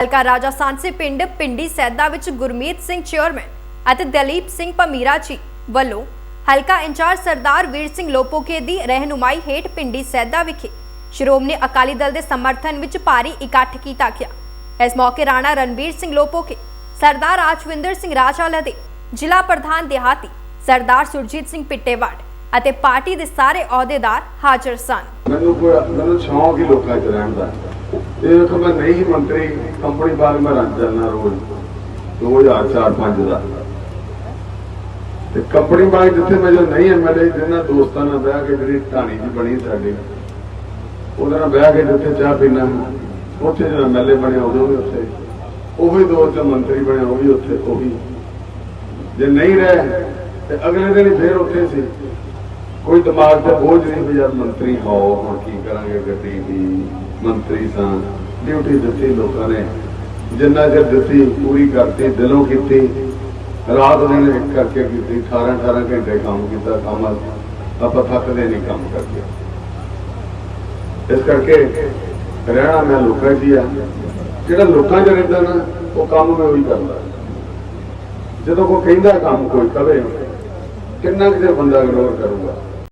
ਹਲਕਾ ਰਾਜਾ ਸਾਂਸੀ ਪਿੰਡ ਪਿੰਡੀ ਸੈਦਾ ਵਿੱਚ ਗੁਰਮੀਤ ਸਿੰਘ ਚੇਅਰਮੈਨ ਅਤੇ ਦਲੀਪ ਸਿੰਘ ਪਮੀਰਾ ਜੀ ਵੱਲੋਂ ਹਲਕਾ ਇੰਚਾਰਜ ਸਰਦਾਰ ਵੀਰ ਸਿੰਘ ਲੋਪੋਕੇ ਦੀ ਰਹਿਨੁਮਾਈ ਹੇਠ ਪਿੰਡੀ ਸੈਦਾ ਵਿਖੇ ਸ਼੍ਰੋਮਣੀ ਅਕਾਲੀ ਦਲ ਦੇ ਸਮਰਥਨ ਵਿੱਚ ਭਾਰੀ ਇਕੱਠ ਕੀਤਾ ਗਿਆ। ਇਸ ਮੌਕੇ ਰਾਣਾ ਰਣਬੀਰ ਸਿੰਘ ਲੋਪੋਕੇ, ਸਰਦਾਰ ਰਾਜਵਿੰਦਰ ਸਿੰਘ ਰਾਜਾਲਾ ਦੇ ਜ਼ਿਲ੍ਹਾ ਪ੍ਰਧਾਨ ਦਿਹਾਤੀ ਸਰਦਾਰ ਸੁਰਜੀਤ ਸਿੰਘ ਪਿੱਟੇਵਾੜ ਅਤੇ ਪਾਰਟੀ ਦੇ ਸਾਰੇ ਅਹੁਦੇਦਾਰ ਹਾਜ਼ਰ ਸਨ। ਮੈਨੂੰ ਕੋਈ ਮੈਨੂੰ ਸ਼ੌਂਕ ਹੀ ਲੋਕਾਂ 'ਚ ਰਹਿਣ ਦਾ। ਇਹ ਵੇਖੋ ਮੈਂ ਨਹੀਂ ਮੰਤਰੀ ਕੰਪਨੀ ਬਾਗ ਮੈਂ ਰੰਗ ਜਾਂਦਾ ਰੋਜ਼ 2004-5 ਦਾ। ਤੇ ਕੰਪਨੀ ਬਾਗ ਜਿੱਥੇ ਮੈਂ ਜੋ ਨਹੀਂ ਐਮਐਲਏ ਜਿਹਨਾਂ ਦੋਸਤਾਂ ਨਾਲ ਬਹਿ ਕੇ ਜਿਹੜੀ ਢਾਣੀ ਜੀ ਬਣੀ ਸਾਡੀ, ਉਹਦੇ ਨਾਲ ਬਹਿ ਕੇ ਜਿੱਥੇ ਚਾਹ ਪੀਣਾ ਉੱਥੇ ਜਿਹੜਾ ਐਮਐਲਏ ਬਣਿਆ, ਉਦੋਂ ਵੀ ਉੱਥੇ। ਉਹੀ ਦੋਸਤ ਮੰਤਰੀ ਬਣਿਆ, ਉਹ ਵੀ ਉੱਥੇ, ਉਹੀ। ਜੇ ਨਹੀਂ ਰਹੇ, ਤੇ ਅਗਲੇ ਦਿਨ ਹੀ ਫੇਰ ਉੱਥੇ ਸੀ। ਕੋਈ ਦਿਮਾਗ ਤੇ ਬੋਝ ਨਹੀਂ ਵੀ ਯਾਰ ਮੰਤਰੀ ਹੋ, ਹੁਣ ਕੀ ਕਰਾਂਗੇ ਗੱਡੀ ਦੀ ਮੰਤਰੀ ਸਾਂ, ਡਿਊਟੀ ਦਿੱਤੀ ਲੋਕਾਂ ਨੇ। ਜਿੰਨਾ ਚਿਰ ਦਿੱਤੀ, ਪੂਰੀ ਕਰਤੀ, ਦਿਲੋਂ ਕੀਤੀ। ਰਾਤ ਦਿਨ ਇੱਕ ਕਰਕੇ ਕੀਤੀ 18 18 ਘੰਟੇ ਕੰਮ ਕੀਤਾ, ਕੰਮ ਆਪਾਂ ਥੱਕਦੇ ਨਹੀਂ ਕੰਮ ਕਰਕੇ। ਇਸ ਕਰਕੇ ਰਹਿਣਾ ਮੈਂ ਲੋਕਾਂ 'ਚ ਹੀ ਆ। ਜਿਹੜਾ ਲੋਕਾਂ 'ਚ ਰਹਿੰਦਾ ਨਾ, ਉਹ ਕੰਮ ਮੈਂ ਉਹੀ ਕਰਦਾ। ਜਦੋਂ ਕੋਈ ਕਹਿੰਦਾ ਕੰਮ ਕੋਈ ਕਵੇ, ਕਿੰਨਾ ਕੁ ਚਿਰ ਬੰਦਾ ਇਗਨੋਰ ਕਰੂਗਾ?